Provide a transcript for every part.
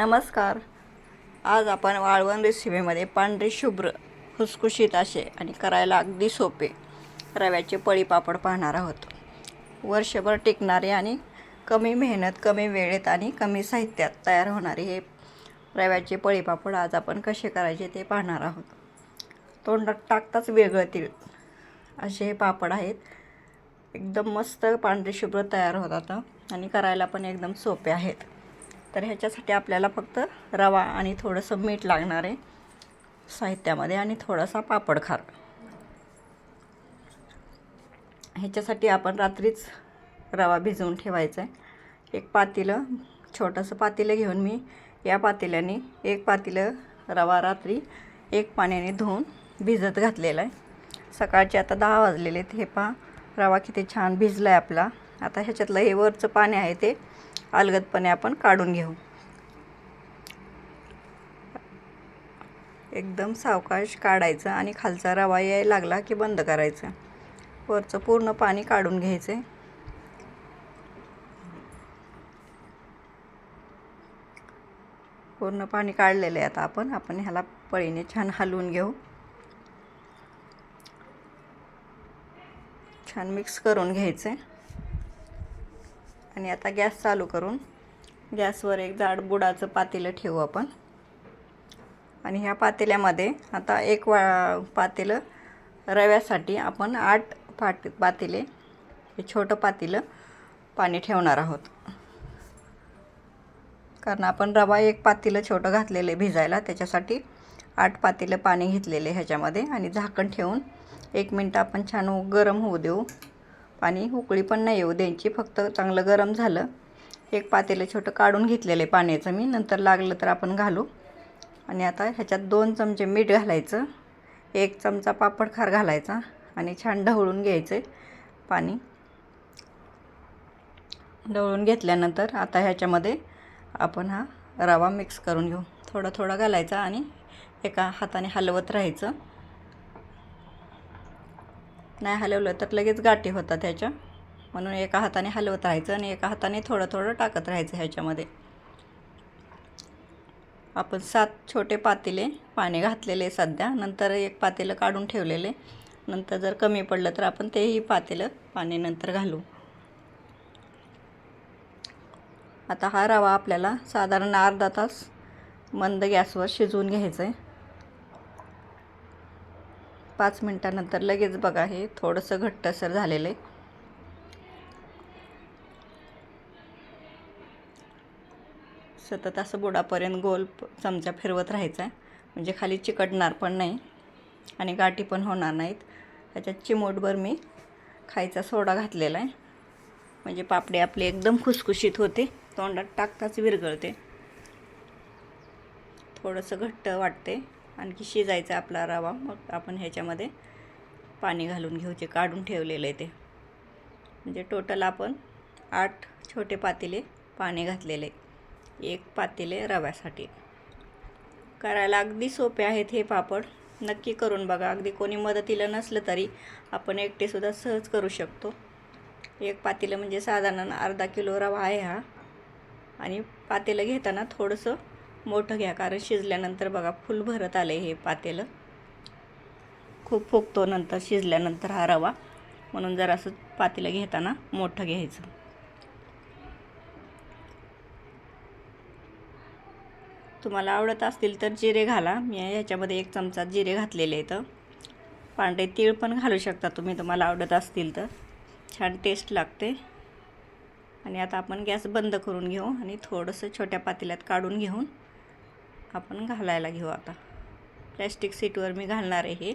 नमस्कार. आज आपण वाळवण रेसिपीमध्ये पांढरे शुभ्र खुसखुशीत असे आणि करायला अगदी सोपे रव्याचे पळी पापड पाहणार आहोत. वर्षभर टिकणारे आणि कमी मेहनत कमी वेळेत आणि कमी साहित्यात तयार होणारे हे रव्याचे पळी पापड आज आपण कसे करायचे ते पाहणार आहोत. तोंडात टाकताच वेगळतील असे हे पापड आहेत. एकदम मस्त पांढरे शुभ्र तयार होतात आणि करायला पण एकदम सोपे आहेत. तर ह्याच्यासाठी आपल्याला फक्त रवा आणि थोडंसं मीठ लागणार आहे साहित्यामध्ये आणि थोडासा पापडखार ह्याच्यासाठी आपण रात्रीच रवा भिजवून ठेवायचा आहे. एक पातेलं छोटंसं पातेलं घेऊन मी या पातेल्याने एक पातेलं रवा रात्री एक पाण्याने धुवून भिजत घातलेला आहे. सकाळचे आता दहा वाजलेले आहेत. हे पहा रवा किती छान भिजला आहे आपला. आता ह्याच्यातलं हे वरचं पाणी आहे ते अलगदपणे आपण काढून घेऊ. एकदम सावकाश काढायचं आणि खालचा रवा यायला लागला की बंद करायचं. वरचं पूर्ण पाणी काढून घ्यायचं. पूर्ण पाणी काढलेलं आहे आता आपण. आपण ह्याला पळीने छान हलवून घेऊ. छान मिक्स करून घ्यायचं. आहे आणि आता गॅस चालू करून गॅसवर एक जाड बुडाचं पातेलं ठेवू आपण. आणि ह्या पातेल्यामध्ये आता एक वा पातेलं रव्यासाठी आपण आठ पाट पातेले हे छोटं पातेलं पाणी ठेवणार आहोत. कारण आपण रवा एक पातेलं छोटं घातलेलं आहे भिजायला त्याच्यासाठी आठ पातेलं पाणी घेतलेले ह्याच्यामध्ये. आणि झाकण ठेवून एक मिनटं आपण छान गरम होऊ देऊ. पाणी उकळी पण नाही येऊ द्यायची फक्त चांगलं गरम झालं. एक पातेलं छोटं काढून घेतलेलं आहे पाण्याचं मी. नंतर लागलं तर आपण घालू. आणि आता ह्याच्यात दोन चमचे मीठ घालायचं. एक चमचा पापड खार घालायचा आणि छान ढवळून घ्यायचं आहे पाणी. ढवळून घेतल्यानंतर आता ह्याच्यामध्ये आपण हा रवा मिक्स करून घेऊ. थोडा थोडा घालायचा आणि एका हाताने हलवत राहायचं. नाही हलवलं तर लगेच गाठी होतात ह्याच्या. म्हणून एका हाताने हलवत राहायचं आणि एका हाताने थोडं थोडं टाकत राहायचं ह्याच्यामध्ये. आपण सात छोटे पातेले पाणी घातलेले सध्या. नंतर एक पातेलं काढून ठेवलेले. नंतर जर कमी पडलं तर आपण तेही पातेलं पाणी नंतर घालू. आता हा रवा आपल्याला साधारण अर्धा तास मंद गॅसवर शिजवून घ्यायचं आहे पाच मिनटानंतर लगेच बघा हे थोडंसं घट्टसर झालेलं आहे. सतत असं बुडापर्यंत गोल चमचा फिरवत राहायचा आहे. म्हणजे खाली चिकटणार पण नाही आणि गाठी पण होणार नाहीत. त्याच्यात चिमोटभर मी खायचा सोडा घातलेला आहे. म्हणजे पापडे आपले एकदम खुसखुशीत होते. तोंडात टाकताच विरघळते थोडंसं घट्ट वाटते. आणखी शिजायचा आपला रवा. मग आपण ह्याच्यामध्ये पाणी घालून घेऊ जे काढून ठेवलेलं आहे ते. म्हणजे टोटल आपण आठ छोटे पातेले पाणी घातलेले एक पातेले रव्यासाठी. करायला अगदी सोपे आहेत हे पापड. नक्की करून बघा. अगदी कोणी मदतीला नसलं तरी आपण एकटेसुद्धा सहज करू शकतो. एक पातेलं म्हणजे साधारण अर्धा किलो रवा आहे हा. आणि पातेलं घेताना थोडंसं मोठं घ्या कारण शिजल्यानंतर बघा फुल भरत आले हे पातेलं. खूप फुगतो नंतर शिजल्यानंतर हा रवा. म्हणून जर असं पातेलं घेताना मोठं घ्यायचं. तुम्हाला आवडत असतील तर जिरे घाला. मी ह्याच्यामध्ये एक चमचा जिरे घातलेले आहेत. पांढरे तीळ पण घालू शकता तुम्ही तुम्हाला आवडत असतील तर. छान टेस्ट लागते. आणि आता आपण गॅस बंद करून घेऊ आणि थोडंसं छोट्या पातेल्यात काढून घेऊन आपण घालायला घेऊ आता. प्लॅस्टिक सीटवर मी घालणार आहे हे.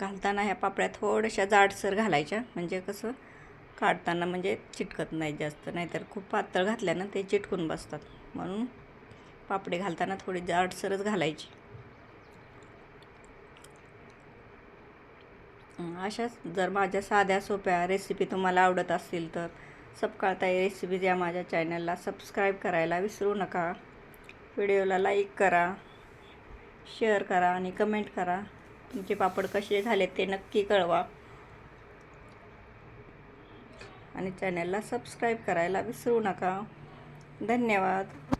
घालताना ह्या पापड्या थोड्याशा जाडसर घालायच्या. म्हणजे कसं काढताना म्हणजे चिटकत नाही जास्त. नाहीतर खूप पातळ घातल्यानं ते चिटकून बसतात. म्हणून पापडे घालताना थोडी जाडसरच घालायची. अशाच जर माझ्या साध्या सोप्या रेसिपी तुम्हाला आवडत असतील तर सपकाळताई रेसिपीज या माझ्या चॅनलला सबस्क्राईब करायला विसरू नका. व्हिडिओला लाईक करा शेअर करा आणि कमेंट करा. तुमचे पापड कसे झाले ते नक्की कळवा. आणि चॅनलला सबस्क्राईब करायला विसरू नका. धन्यवाद.